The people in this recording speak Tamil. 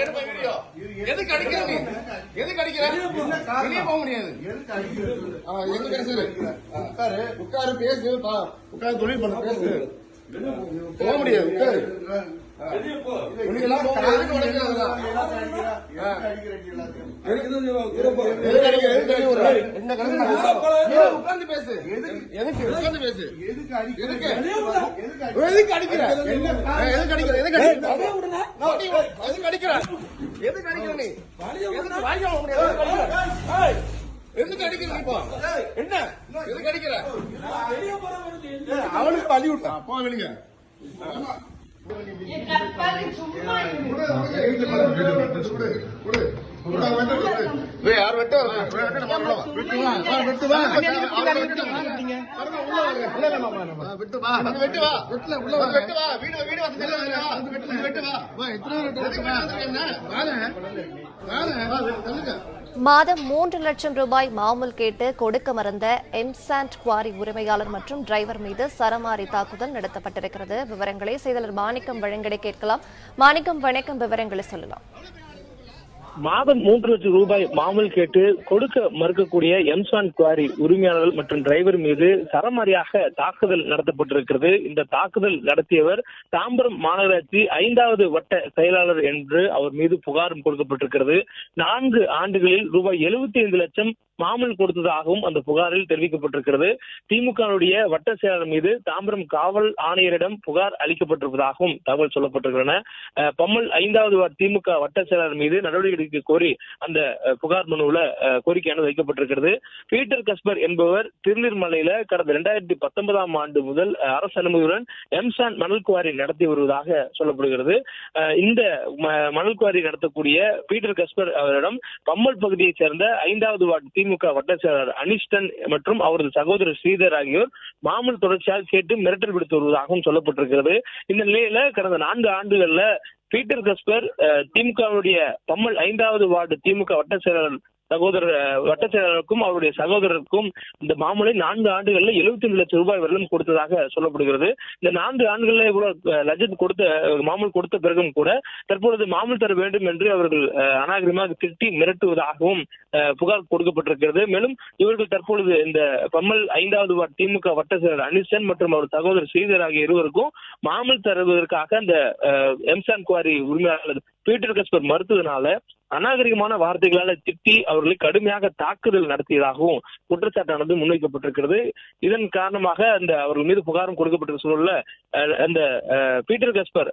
எடுப்ப வீடியோ எதுக்கு அடிக்கிற நீ? எதுக்கு அடிக்கிற? வெளியே போக முடியாது. எங்க பேசு? உட்காரு. உட்காரு பேசு உட்காரு தொழில் பண்ண பேசு. போக முடியாது உட்காரு. உனக்கு எல்லாம் போக முடியாது எதுக்கு உடைக்கிறதுல? எதுக்கு அடிக்கிற நீ உட்கார்ந்து பேசு? எதுக்கு? உட்கார்ந்து பேசு? எதுக்கு அடிக்கிறது எதுக்கு? எதுக்கு எதுக்கு அடிக்கிற? எதுக்கு அடிக்கிற? எதுக்கு அடிக்கிற? நான் நீ எதுக்கு அடிக்கிற? எதுக்கு அடிக்கிற? நீ? எதுக்கு வாங்கி வாங்க முடியாது? எதுக்கு அடிக்கிற? ஏய், எதுக்கு அடிக்கிற நீ இப்போ? என்ன? எதுக்கு அடிக்கிற? அவனுக்கு பழி விட்டா. போ வெளிங்க. என் கற்பாரு சும்மா இரு. யார் வெட்டு வெட்டு வா. வெட்டு வா. வெட்டு வா. வெட்டு வா. வெட்டுல உள்ள வெட்டு வா. வீடு வீடு வசதி வெட்டு வெட்டு வா. வா எத்தனை வெட்டு வா? என்ன? வாங்க வாங்க சொல்லுங்க மாதம் மூன்று லட்சம் ரூபாய் மாமூல் கேட்டு கொடுக்க மறந்த எம்சாண்ட் குவாரி உரிமையாளர் மற்றும் டிரைவர் மீது சரமாரி தாக்குதல் நடத்தப்பட்டிருக்கிறது. விவரங்களை செய்தலர் மாணிக்கம் வழங்கிட கேட்கலாம். மாணிக்கம் வணக்கம். விவரங்களை சொல்லலாம். மாதம் மூன்று லட்சம் ரூபாய் மாமல் கேட்டு கொடுக்க மறுக்கக்கூடிய எம்சான் குவாரி உரிமையாளர்கள் மற்றும் டிரைவர் மீது சரமாரியாக தாக்குதல் நடத்தப்பட்டிருக்கிறது. இந்த தாக்குதல் நடத்தியவர் தாம்பரம் மாநகராட்சி ஐந்தாவது வட்ட செயலாளர் என்று அவர் மீது புகாரும் கொடுக்கப்பட்டிருக்கிறது. நான்கு ஆண்டுகளில் ரூபாய் எழுபத்தி ஐந்து லட்சம் மாமூல் கொடுத்ததாகவும் அந்த புகாரில் தெரிவிக்கப்பட்டிருக்கிறது. திமுகவுடைய வட்ட செயலாளர் மீது தாம்பரம் காவல் ஆணையரிடம் புகார் அளிக்கப்பட்டிருப்பதாகவும் தகவல் சொல்லப்பட்டிருக்கின்றன. பம்மல் ஐந்தாவது வார்டு திமுக வட்ட செயலாளர் மீது நடவடிக்கை எடுக்க கோரி அந்த புகார் மனுவில் கோரிக்கையானது வைக்கப்பட்டிருக்கிறது. பீட்டர் கஸ்பர் என்பவர் திருநீர்மலையில கடந்த இரண்டாயிரத்தி பத்தொன்பதாம் ஆண்டு முதல் அரசு அனுமதியுடன் எம்சான் மணல் குவாரி நடத்தி வருவதாக சொல்லப்படுகிறது. இந்த மணல் குவாரி நடத்தக்கூடிய பீட்டர் கஸ்பர் அவரிடம் பம்மல் பகுதியைச் சேர்ந்த ஐந்தாவது வார்டு திமுக வட்ட செயலாளர் அனிஷ்டன் மற்றும் அவரது சகோதரர் ஸ்ரீதர் ஆகியோர் மாமூல் தொடர்ச்சியாக கேட்டு மிரட்டல் விடுத்து வருவதாகவும் சொல்லப்பட்டிருக்கிறது. இந்த நிலையில கடந்த நான்கு ஆண்டுகள்ல பீட்டர் கஸ்பர் திமுகவுடைய பம்மல் ஐந்தாவது வார்டு திமுக வட்ட செயலாளர் சகோதரர் அஹ், வட்ட செயலாளருக்கும் அவருடைய சகோதரருக்கும் இந்த மாமூலை நான்கு ஆண்டுகள்ல 75 லட்சம் ரூபாய் வரலும் கொடுத்ததாக சொல்லப்படுகிறது. இந்த நான்கு ஆண்டுகள்ல இவ்வளவு அஹ், லட்சம் கொடுத்த மாமூல் கொடுத்த பிறகும் கூட தற்பொழுது மாமூல் தர வேண்டும் என்று அவர்கள் அநாகரிகமாக திட்டி மிரட்டுவதாகவும் அஹ், புகார் கொடுக்கப்பட்டிருக்கிறது. மேலும் இவர்கள் தற்பொழுது இந்த பம்மல் ஐந்தாவது வார்டு திமுக வட்ட செயலர் அனிசன் மற்றும் அவர் சகோதரர் ஸ்ரீதர் ஆகிய இருவருக்கும் மாமூல் தருவதற்காக அந்த அஹ், எம்சான் குவாரி உரிமையாளர் பீட்டர் கஸ்பர் மறுத்ததுனால அநாகரிகமான வார்த்தைகளால திட்டி அவர்களை கடுமையாக தாக்குதல் நடத்தியதாகவும் குற்றச்சாட்டானது முன்வைக்கப்பட்டிருக்கிறது. இதன் காரணமாக அந்த அவர்கள் மீது புகாரும் கொடுக்கப்பட்டிருக்க சூழல்ல அஹ், அந்த பீட்டர் கஸ்பர்